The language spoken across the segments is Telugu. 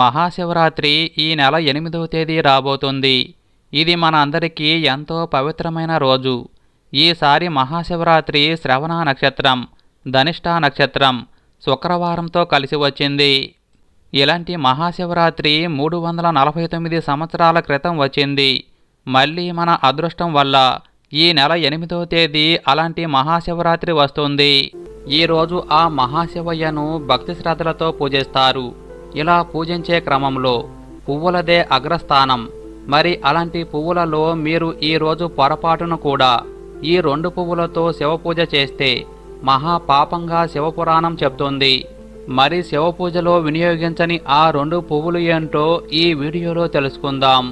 మహాశివరాత్రి ఈ నెల ఎనిమిదవ తేదీ రాబోతుంది. ఇది మన అందరికీ ఎంతో పవిత్రమైన రోజు. ఈసారి మహాశివరాత్రి శ్రవణ నక్షత్రం ధనిష్ట నక్షత్రం శుక్రవారంతో కలిసి వచ్చింది. ఇలాంటి మహాశివరాత్రి మూడు వందల నలభై తొమ్మిది సంవత్సరాల క్రితం వచ్చింది. మళ్ళీ మన అదృష్టం వల్ల ఈ నెల ఎనిమిదవ తేదీ అలాంటి మహాశివరాత్రి వస్తుంది. ఈరోజు ఆ మహాశివయ్యను భక్తి శ్రద్ధలతో పూజిస్తారు. ఇలా పూజించే క్రమంలో పువ్వులదే అగ్రస్థానం. మరి అలాంటి పువ్వులలో మీరు ఈరోజు పొరపాటును కూడా ఈ రెండు పువ్వులతో శివపూజ చేస్తే మహా పాపంగా శివపురాణం చెప్తుంది. మరి శివపూజలో వినియోగించని ఆ రెండు పువ్వులు ఏంటో ఈ వీడియోలో తెలుసుకుందాం.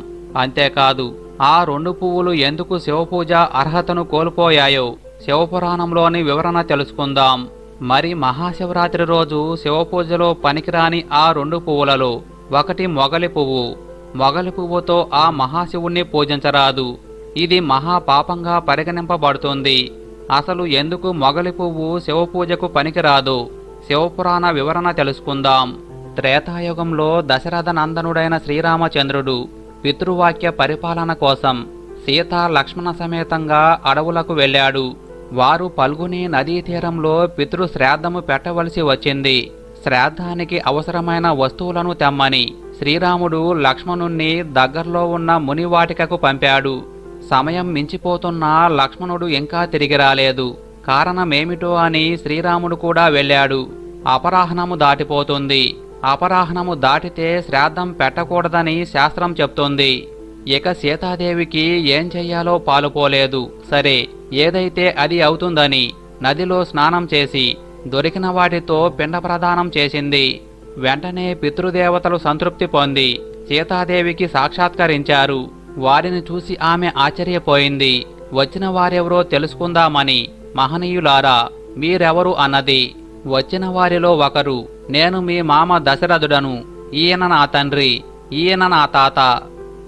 అంతేకాదు ఆ రెండు పువ్వులు ఎందుకు శివపూజ అర్హతను కోల్పోయాయో శివపురాణంలోని వివరణ తెలుసుకుందాం. మరి మహాశివరాత్రి రోజు శివపూజలో పనికిరాని ఆ రెండు పువ్వులలో ఒకటి మొగలి పువ్వు మొగలి పువ్వుతో ఆ మహాశివుణ్ణి పూజించరాదు. ఇది మహాపాపంగా పరిగణింపబడుతుంది. అసలు ఎందుకు మొగలి పువ్వు శివపూజకు పనికిరాదు? శివపురాణ వివరణ తెలుసుకుందాం. త్రేతాయుగంలో దశరథ నందనుడైన శ్రీరామచంద్రుడు పితృవాక్య పరిపాలన కోసం సీత లక్ష్మణ సమేతంగా అడవులకు వెళ్ళాడు. వారు పల్గుని నదీ తీరంలో పితృ శ్రాద్ధము పెట్టవలసి వచ్చింది. శ్రాద్ధానికి అవసరమైన వస్తువులను తెమ్మని శ్రీరాముడు లక్ష్మణుణ్ణి దగ్గరలో ఉన్న మునివాటికకు పంపాడు. సమయం మించిపోతున్న లక్ష్మణుడు ఇంకా తిరిగి రాలేదు. కారణమేమిటో అని శ్రీరాముడు కూడా వెళ్ళాడు. అపరాహ్నము దాటిపోతుంది. అపరాహ్నము దాటితే శ్రాద్ధం పెట్టకూడదని శాస్త్రం చెప్తోంది. ఇక సీతాదేవికి ఏం చెయ్యాలో పాలుపోలేదు. సరే ఏదైతే అది అవుతుందని నదిలో స్నానం చేసి దొరికిన వాటితో పిండ ప్రదానం చేసింది. వెంటనే పితృదేవతలు సంతృప్తి పొంది సీతాదేవికి సాక్షాత్కరించారు. వారిని చూసి ఆమె ఆశ్చర్యపోయింది. వచ్చిన వారెవరో తెలుసుకుందామని మహనీయులారా మీరెవరు అన్నది. వచ్చిన వారిలో ఒకరు నేను మీ మామ దశరథుడను ఈయన నా తండ్రి ఈయన నా తాత.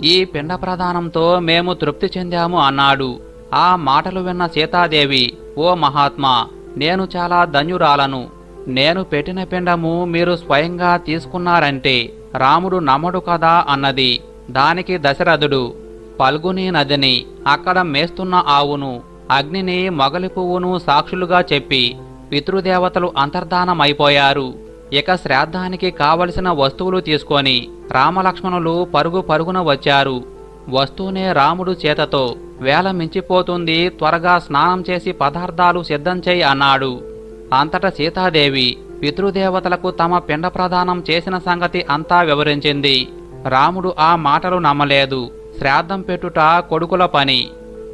ఈ పిండ ప్రదానంతో మేము తృప్తి చెందాము అన్నాడు. ఆ మాటలు విన్న సీతాదేవి ఓ మహాత్మా నేను చాలా ధన్యురాలను నేను పెట్టిన పిండము మీరు స్వయంగా తీసుకున్నారంటే రాముడు నమ్మడు కదా అన్నది. దానికి దశరథుడు పల్గుని నదిని అక్కడ మేస్తున్న ఆవును అగ్నిని మొగలి పువ్వును సాక్షులుగా చెప్పి పితృదేవతలు అంతర్ధానమైపోయారు. ఇక శ్రాద్ధానికి కావలసిన వస్తువులు తీసుకొని రామలక్ష్మణులు పరుగు పరుగున వచ్చారు. వస్తూనే రాముడు చేతతో వేల మించిపోతుంది త్వరగా స్నానం చేసి పదార్థాలు సిద్ధం చేయి అన్నాడు. అంతట సీతాదేవి పితృదేవతలకు తమ పిండ ప్రదానం చేసిన సంగతి అంతా వివరించింది. రాముడు ఆ మాటలు నమ్మలేదు. శ్రాద్ధం పెట్టుట కొడుకుల పని.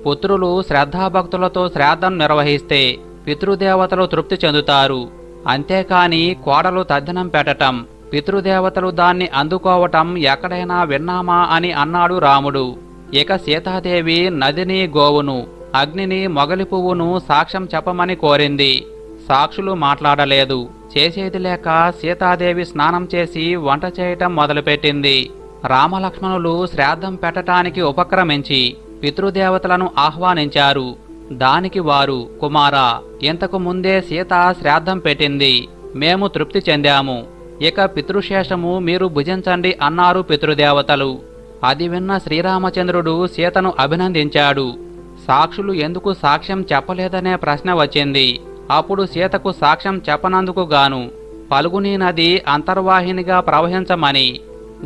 పుత్రులు శ్రద్ధాభక్తులతో శ్రాద్ధం నిర్వహిస్తే పితృదేవతలు తృప్తి చెందుతారు. అంతేకాని కోడలు తద్దినం పెట్టటం. పితృదేవతలు దాన్ని అందుకోవటం ఎక్కడైనా విన్నామా అని అన్నాడు రాముడు. ఇక సీతాదేవి నదిని గోవును అగ్నిని మొగలి పువ్వును సాక్ష్యం చెప్పమని కోరింది. సాక్షులు మాట్లాడలేదు. చేసేది లేక సీతాదేవి స్నానం చేసి వంట చేయటం మొదలుపెట్టింది. రామలక్ష్మణులు శ్రాద్ధం పెట్టటానికి ఉపక్రమించి పితృదేవతలను ఆహ్వానించారు. దానికి వారు కుమారా ఇంతకు ముందే సీత శ్రాద్ధం పెట్టింది. మేము తృప్తి చెందాము. ఇక పితృశేషము మీరు భుజించండి అన్నారు పితృదేవతలు. అది విన్న శ్రీరామచంద్రుడు సీతను అభినందించాడు. సాక్షులు ఎందుకు సాక్ష్యం చెప్పలేదనే ప్రశ్న వచ్చింది. అప్పుడు సీతకు సాక్ష్యం చెప్పనందుకు గాను పలుగుని నది అంతర్వాహినిగా ప్రవహించమని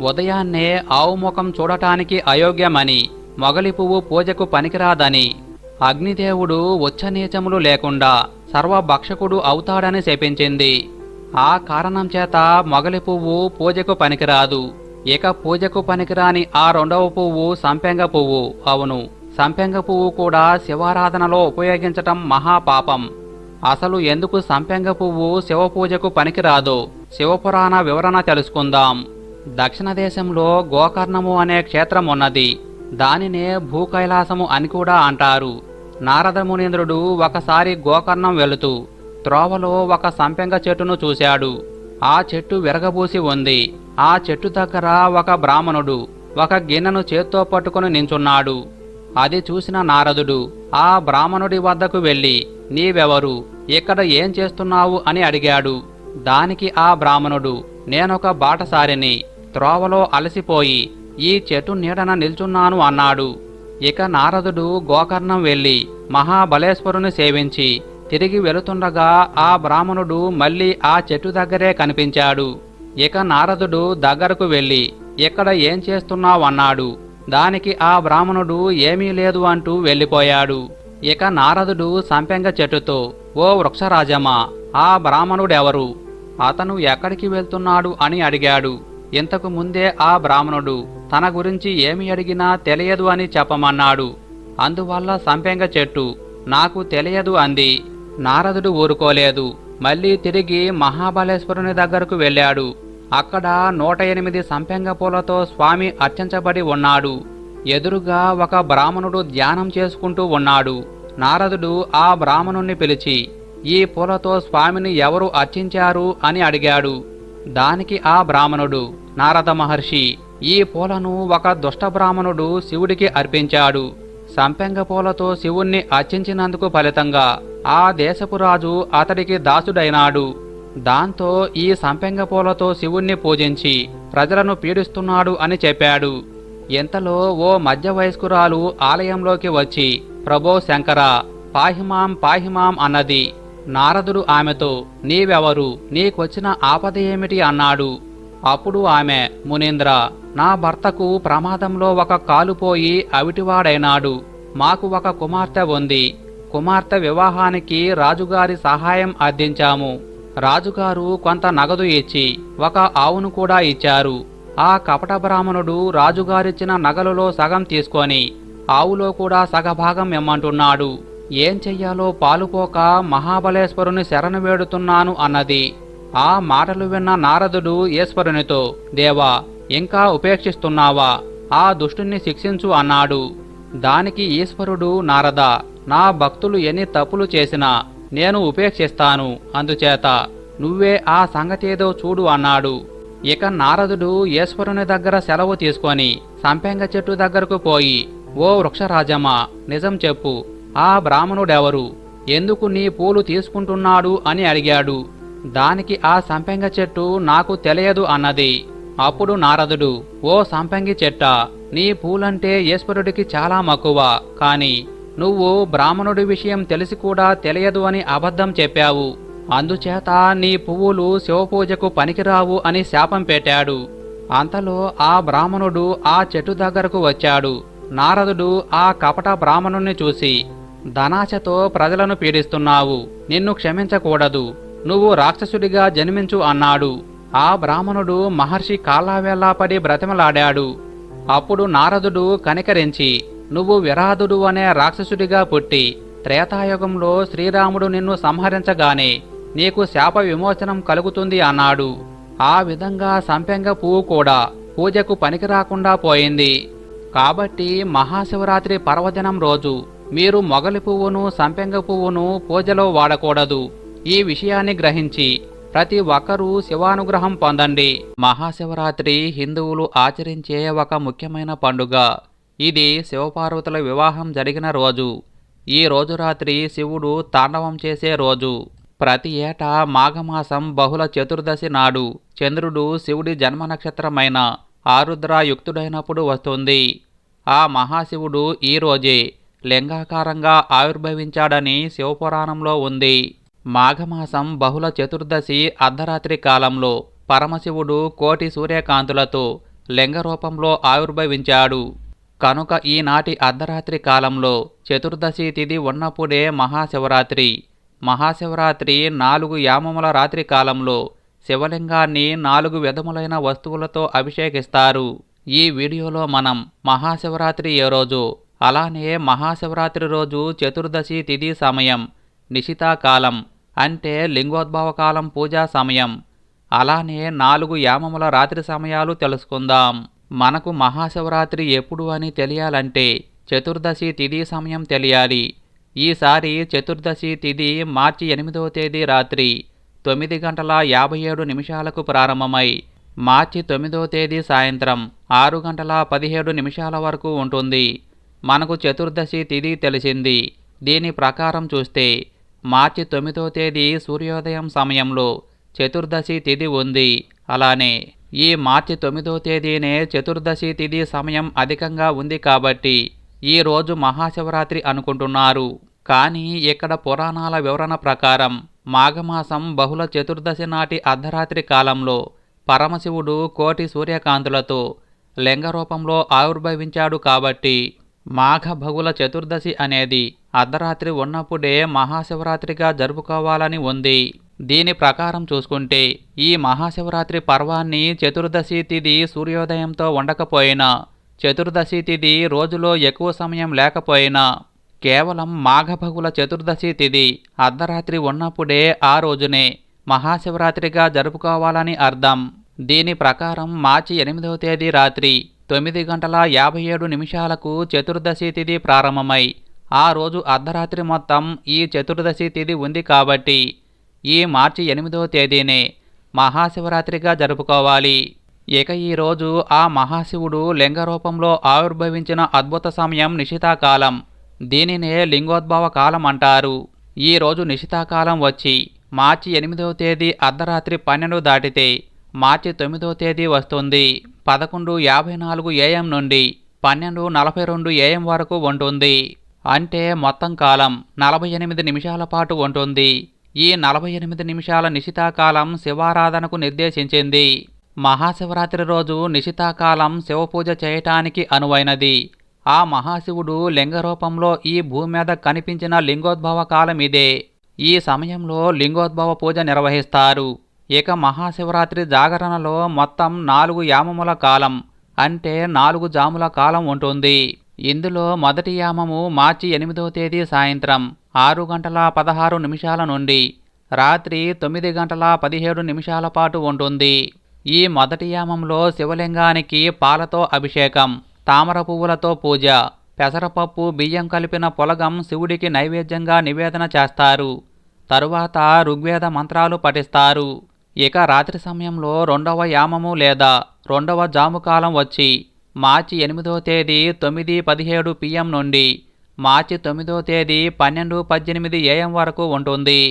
ఉదయాన్నే ఆవుముఖం చూడటానికి అయోగ్యమని మొగలి పువ్వు పూజకు పనికిరాదని అగ్నిదేవుడు ఉచ్చనీచములు లేకుండా సర్వభక్షకుడు అవుతాడని శపించింది. ఆ కారణం చేత మొగలి పువ్వు పూజకు పనికిరాదు. ఇక పూజకు పనికిరాని ఆ రెండవ పువ్వు సంపెంగ పువ్వు. అవును సంపెంగ పువ్వు కూడా శివారాధనలో ఉపయోగించటం మహాపాపం. అసలు ఎందుకు సంపెంగ పువ్వు శివ పూజకు పనికిరాదో శివపురాణ వివరణ తెలుసుకుందాం. దక్షిణ దేశంలో గోకర్ణము అనే క్షేత్రం ఉన్నది. దానినే భూకైలాసము అని కూడా అంటారు. నారద మునీంద్రుడు ఒకసారి గోకర్ణం వెళుతూ త్రోవలో ఒక సంపెంగ చెట్టును చూశాడు. ఆ చెట్టు విరగబూసి ఉంది. ఆ చెట్టు దగ్గర ఒక బ్రాహ్మణుడు ఒక గిన్నెను చేత్తో పట్టుకుని నించున్నాడు. అది చూసిన నారదుడు ఆ బ్రాహ్మణుడి వద్దకు వెళ్ళి నీవెవరు? ఇక్కడ ఏం చేస్తున్నావు? అని అడిగాడు. దానికి ఆ బ్రాహ్మణుడు నేనొక బాటసారిని త్రోవలో అలసిపోయి ఈ చెట్టు నీడన నిల్చున్నాను అన్నాడు. ఇక నారదుడు గోకర్ణం వెళ్ళి మహాబలేశ్వరుని సేవించి తిరిగి వెళుతుండగా ఆ బ్రాహ్మణుడు మళ్ళీ ఆ చెట్టు దగ్గరే కనిపించాడు. ఇక నారదుడు దగ్గరకు వెళ్ళి ఇక్కడ ఏం చేస్తున్నావన్నాడు దానికి ఆ బ్రాహ్మణుడు ఏమీ లేదు అంటూ వెళ్ళిపోయాడు. ఇక నారదుడు సంపెంగ చెట్టుతో ఓ వృక్షరాజమా ఆ బ్రాహ్మణుడెవరు? అతను ఎక్కడికి వెళ్తున్నాడు? అని అడిగాడు. ఇంతకు ముందే ఆ బ్రాహ్మణుడు తన గురించి ఏమి అడిగినా తెలియదు అని చెప్పమన్నాడు. అందువల్ల సంపెంగ చెట్టు నాకు తెలియదు అంది. నారదుడు ఊరుకోలేదు. మళ్ళీ తిరిగి మహాబలేశ్వరుని దగ్గరకు వెళ్ళాడు. అక్కడ నూట ఎనిమిది సంపెంగ పూలతో స్వామి అర్చించబడి ఉన్నాడు. ఎదురుగా ఒక బ్రాహ్మణుడు ధ్యానం చేసుకుంటూ ఉన్నాడు. నారదుడు ఆ బ్రాహ్మణుణ్ణి పిలిచి ఈ పూలతో స్వామిని ఎవరు అర్చించారు? అని అడిగాడు. దానికి ఆ బ్రాహ్మణుడు నారద మహర్షి ఈ పూలను ఒక దుష్ట బ్రాహ్మణుడు శివుడికి అర్పించాడు. సంపెంగ పూలతో శివుణ్ణి అర్చించినందుకు ఫలితంగా ఆ దేశపు రాజు అతడికి దాసుడైనాడు. దాంతో ఈ సంపెంగ పూలతో శివుణ్ణి పూజించి ప్రజలను పీడిస్తున్నాడు అని చెప్పాడు. ఇంతలో ఓ మధ్య వయస్కురాలు ఆలయంలోకి వచ్చి ప్రభో శంకర పాహిమాం పాహిమాం అన్నది. నారదుడు ఆమెతో నీవెవరు? నీకొచ్చిన ఆపద ఏమిటి? అన్నాడు. అప్పుడు ఆమె మునీంద్ర నా భర్తకు ప్రమాదంలో ఒక కాలుపోయి అవిటివాడైనాడు. మాకు ఒక కుమార్తె ఉంది. కుమార్తె వివాహానికి రాజుగారి సహాయం అందించాము. రాజుగారు కొంత నగదు ఇచ్చి ఒక ఆవును కూడా ఇచ్చారు. ఆ కపట బ్రాహ్మణుడు రాజుగారిచ్చిన నగలులో సగం తీసుకొని ఆవులో కూడా సగభాగం ఇమ్మంటున్నాడు. ఏం చెయ్యాలో పాలుపోక మహాబలేశ్వరుని శరణు వేడుతున్నాను అన్నది. ఆ మాటలు విన్న నారదుడు ఈశ్వరునితో దేవా ఇంకా ఉపేక్షిస్తున్నావా? ఆ దుష్టుని శిక్షించు అన్నాడు. దానికి ఈశ్వరుడు నారద నా భక్తులు ఎన్ని తప్పులు చేసినా నేను ఉపేక్షిస్తాను. అందుచేత నువ్వే ఆ సంగతేదో చూడు అన్నాడు. ఇక నారదుడు ఈశ్వరుని దగ్గర సెలవు తీసుకొని సంపెంగ చెట్టు దగ్గరకు పోయి ఓ వృక్షరాజమా నిజం చెప్పు ఆ బ్రాహ్మణుడెవరు? ఎందుకు నీ పూలు తీసుకుంటున్నాడు? అని అడిగాడు. దానికి ఆ సంపెంగ చెట్టు నాకు తెలియదు అన్నది. అప్పుడు నారదుడు ఓ సంపెంగి చెట్ట నీ పూలంటే ఈశ్వరుడికి చాలా మక్కువ. కాని నువ్వు బ్రాహ్మణుడి విషయం తెలిసి కూడా తెలియదు అని అబద్ధం చెప్పావు. అందుచేత నీ పువ్వులు శివపూజకు పనికిరావు అని శాపం పెట్టాడు. అంతలో ఆ బ్రాహ్మణుడు ఆ చెట్టు దగ్గరకు వచ్చాడు. నారదుడు ఆ కపట బ్రాహ్మణుణ్ణి చూసి ధనాశతో ప్రజలను పీడిస్తున్నావు. నిన్ను క్షమించకూడదు. నువ్వు రాక్షసుడిగా జన్మించు అన్నాడు. ఆ బ్రాహ్మణుడు మహర్షి కాలావేళాపడి బ్రతిమలాడాడు. అప్పుడు నారదుడు కనికరించి నువ్వు విరాధుడు అనే రాక్షసుడిగా పుట్టి త్రేతాయుగంలో శ్రీరాముడు నిన్ను సంహరించగానే నీకు శాప విమోచనం కలుగుతుంది అన్నాడు. ఆ విధంగా సంపెంగ పువ్వు కూడా పూజకు పనికిరాకుండా పోయింది. కాబట్టి మహాశివరాత్రి పర్వదినం రోజు మీరు మొగలి పువ్వును సంపెంగ పువ్వును పూజలో వాడకూడదు. ఈ విషయాన్ని గ్రహించి ప్రతి ఒక్కరూ శివానుగ్రహం పొందండి. మహాశివరాత్రి హిందువులు ఆచరించే ఒక ముఖ్యమైన పండుగ. ఇది శివపార్వతుల వివాహం జరిగిన రోజు. ఈ రోజు రాత్రి శివుడు తాండవం చేసే రోజు. ప్రతి ఏటా మాఘమాసం బహుళ చతుర్దశి నాడు చంద్రుడు శివుడి జన్మ నక్షత్రమైన ఆరుద్రాయుక్తుడైనప్పుడు వస్తుంది. ఆ మహాశివుడు ఈ రోజే లింగాకారంగా ఆవిర్భవించాడని శివపురాణంలో ఉంది. మాఘమాసం బహుళ చతుర్దశి అర్ధరాత్రి కాలంలో పరమశివుడు కోటి సూర్యకాంతులతో లింగ రూపంలో ఆవిర్భవించాడు. కనుక ఈనాటి అర్ధరాత్రి కాలంలో చతుర్దశి తిథి ఉన్నప్పుడే మహాశివరాత్రి. మహాశివరాత్రి నాలుగు యామముల రాత్రి కాలంలో శివలింగాన్ని నాలుగు విధములైన వస్తువులతో అభిషేకిస్తారు. ఈ వీడియోలో మనం మహాశివరాత్రి ఏ రోజు అలానే మహాశివరాత్రి రోజు చతుర్దశి తిథి సమయం నిశితాకాలం అంటే లింగోద్భవ కాలం పూజా సమయం. అలానే నాలుగు యామముల రాత్రి సమయాలు తెలుసుకుందాం. మనకు మహాశివరాత్రి ఎప్పుడు అని తెలియాలంటే చతుర్దశి తిథి సమయం తెలియాలి. ఈసారి చతుర్దశి తిథి మార్చి ఎనిమిదవ తేదీ రాత్రి తొమ్మిది గంటల యాభై ఏడు నిమిషాలకు ప్రారంభమై మార్చి తొమ్మిదవ తేదీ సాయంత్రం ఆరు గంటల పదిహేడు నిమిషాల వరకు ఉంటుంది. మనకు చతుర్దశి తిథి తెలిసింది. దీని ప్రకారం చూస్తే మార్చి తొమ్మిదో తేదీ సూర్యోదయం సమయంలో చతుర్దశి తిథి ఉంది. అలానే ఈ మార్చి తొమ్మిదో తేదీనే చతుర్దశి తిథి సమయం అధికంగా ఉంది కాబట్టి ఈ రోజు మహాశివరాత్రి అనుకుంటున్నారు. కానీ ఇక్కడ పురాణాల వివరణ ప్రకారం మాఘమాసం బహుళ చతుర్దశి నాటి అర్ధరాత్రి కాలంలో పరమశివుడు కోటి సూర్యకాంతులతో లింగ రూపంలో ఆవిర్భవించాడు కాబట్టి మాఘ బహుళ చతుర్దశి అనేది అర్ధరాత్రి ఉన్నప్పుడే మహాశివరాత్రిగా జరుపుకోవాలని ఉంది. దీని ప్రకారం చూసుకుంటే ఈ మహాశివరాత్రి పర్వాన్ని చతుర్దశి తిథి సూర్యోదయంతో ఉండకపోయినా చతుర్దశి తిథి రోజులో ఎక్కువ సమయం లేకపోయినా కేవలం మాఘభగుల చతుర్దశి తిథి అర్ధరాత్రి ఉన్నప్పుడే ఆ రోజునే మహాశివరాత్రిగా జరుపుకోవాలని అర్థం. దీని ప్రకారం మార్చి ఎనిమిదవ తేదీ రాత్రి తొమ్మిది గంటల యాభై ఏడు నిమిషాలకు చతుర్దశి తిథి ప్రారంభమై ఆ రోజు అర్ధరాత్రి మొత్తం ఈ చతుర్దశి తిథి ఉంది కాబట్టి ఈ మార్చి ఎనిమిదవ తేదీనే మహాశివరాత్రిగా జరుపుకోవాలి. ఇక ఈరోజు ఆ మహాశివుడు లింగ రూపంలో ఆవిర్భవించిన అద్భుత సమయం నిశితాకాలం. దీనినే లింగోద్భవ కాలం అంటారు. ఈ రోజు నిశితాకాలం వచ్చి మార్చి ఎనిమిదవ తేదీ అర్ధరాత్రి పన్నెండు దాటితే మార్చి తొమ్మిదవ తేదీ వస్తుంది. పదకొండు యాభై నాలుగు ఏఎం నుండి పన్నెండు నలభై రెండు ఏఎం వరకు ఉంటుంది. అంటే మొత్తం కాలం నలభై ఎనిమిది నిమిషాల పాటు ఉంటుంది. ఈ నలభై ఎనిమిది నిమిషాల నిశితాకాలం శివారాధనకు నిర్దేశించింది. మహాశివరాత్రి రోజు నిశితాకాలం శివపూజ చేయటానికి అనువైనది. ఆ మహాశివుడు లింగ రూపంలో ఈ భూమి మీద కనిపించిన లింగోద్భవ కాలం ఇదే. ఈ సమయంలో లింగోద్భవ పూజ నిర్వహిస్తారు. ఇక మహాశివరాత్రి జాగరణలో మొత్తం నాలుగు యామముల కాలం అంటే నాలుగు జాముల కాలం ఉంటుంది. ఇందులో మొదటి యామము మార్చి ఎనిమిదవ తేదీ సాయంత్రం ఆరు గంటల పదహారు నిమిషాల నుండి రాత్రి తొమ్మిది గంటల పదిహేడు నిమిషాల పాటు ఉంటుంది ఈ మొదటి యామంలో శివలింగానికి పాలతో అభిషేకం తామర పువ్వులతో పూజ పెసరపప్పు బియ్యం కలిపిన పొలగం శివుడికి నైవేద్యంగా నివేదన చేస్తారు. తరువాత ఋగ్వేద మంత్రాలు పఠిస్తారు. ఇక రాత్రి సమయంలో రెండవ యామము లేదా రెండవ జాముకాలం వచ్చి మార్చి ఎనిమిదో తేదీ తొమ్మిది పదిహేడు పిఎం నుండి మార్చి తొమ్మిదో తేదీ పన్నెండు పద్దెనిమిది ఏఎం వరకు ఉంటుంది.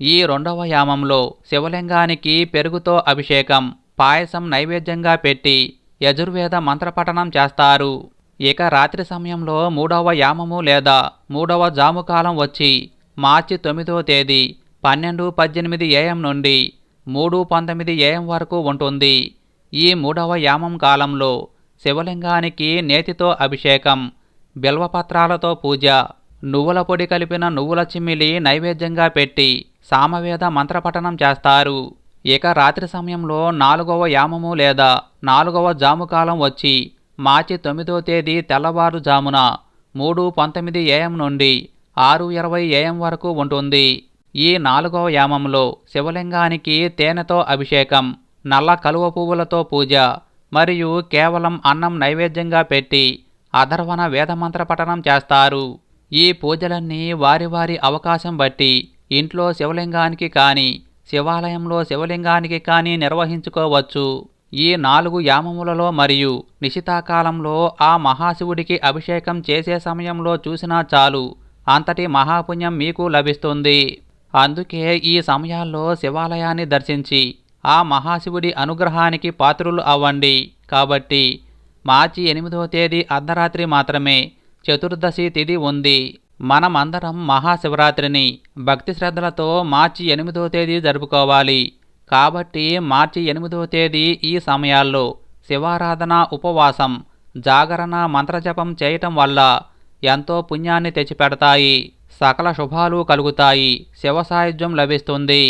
ఈ రెండవ యామంలో శివలింగానికి పెరుగుతో అభిషేకం పాయసం నైవేద్యంగా పెట్టి యజుర్వేద మంత్రపఠనం చేస్తారు. ఇక రాత్రి సమయంలో మూడవ యామము లేదా మూడవ జాముకాలం వచ్చి మార్చి తొమ్మిదో తేదీ పన్నెండు పద్దెనిమిది ఏఎం నుండి మూడు పంతొమ్మిది ఏఎం వరకు ఉంటుంది. ఈ మూడవ యామం కాలంలో శివలింగానికి నేతితో అభిషేకం బిల్వపత్రాలతో పూజ నువ్వుల పొడి కలిపిన నువ్వుల చిమ్మిలి నైవేద్యంగా పెట్టి సామవేద మంత్రపఠనం చేస్తారు. ఇక రాత్రి సమయంలో నాలుగవ యామము లేదా నాలుగవ జాముకాలం వచ్చి మార్చి తొమ్మిదో తేదీ తెల్లవారుజామున మూడు పంతొమ్మిది ఏఎం నుండి ఆరు ఇరవై ఏఎం వరకు ఉంటుంది. ఈ నాలుగవ యామంలో శివలింగానికి తేనెతో అభిషేకం నల్ల కలువ పువ్వులతో పూజ మరియు కేవలం అన్నం నైవేద్యంగా పెట్టి అధర్వణ వేదమంత్ర పఠనం చేస్తారు. ఈ పూజలన్నీ వారి వారి అవకాశం బట్టి ఇంట్లో శివలింగానికి కానీ శివాలయంలో శివలింగానికి కానీ నిర్వహించుకోవచ్చు. ఈ నాలుగు యామములలో మరియు నిశితాకాలంలో ఆ మహాశివుడికి అభిషేకం చేసే సమయంలో చూసినా చాలు అంతటి మహాపుణ్యం మీకు లభిస్తుంది. అందుకే ఈ సమయాల్లో శివాలయాన్ని దర్శించి ఆ మహాశివుడి అనుగ్రహానికి పాత్రులు అవ్వండి. కాబట్టి మార్చి ఎనిమిదవ తేదీ అర్ధరాత్రి మాత్రమే చతుర్దశి తిథి ఉంది. మనమందరం మహాశివరాత్రిని భక్తి శ్రద్ధలతో మార్చి ఎనిమిదవ తేదీ జరుపుకోవాలి. కాబట్టి మార్చి ఎనిమిదవ తేదీ ఈ సమయాల్లో శివారాధన ఉపవాసం జాగరణ మంత్రజపం చేయటం వల్ల ఎంతో పుణ్యాన్ని తెచ్చిపెడతాయి. సకల శుభాలు కలుగుతాయి. శివ సాయుధ్యం లభిస్తుంది.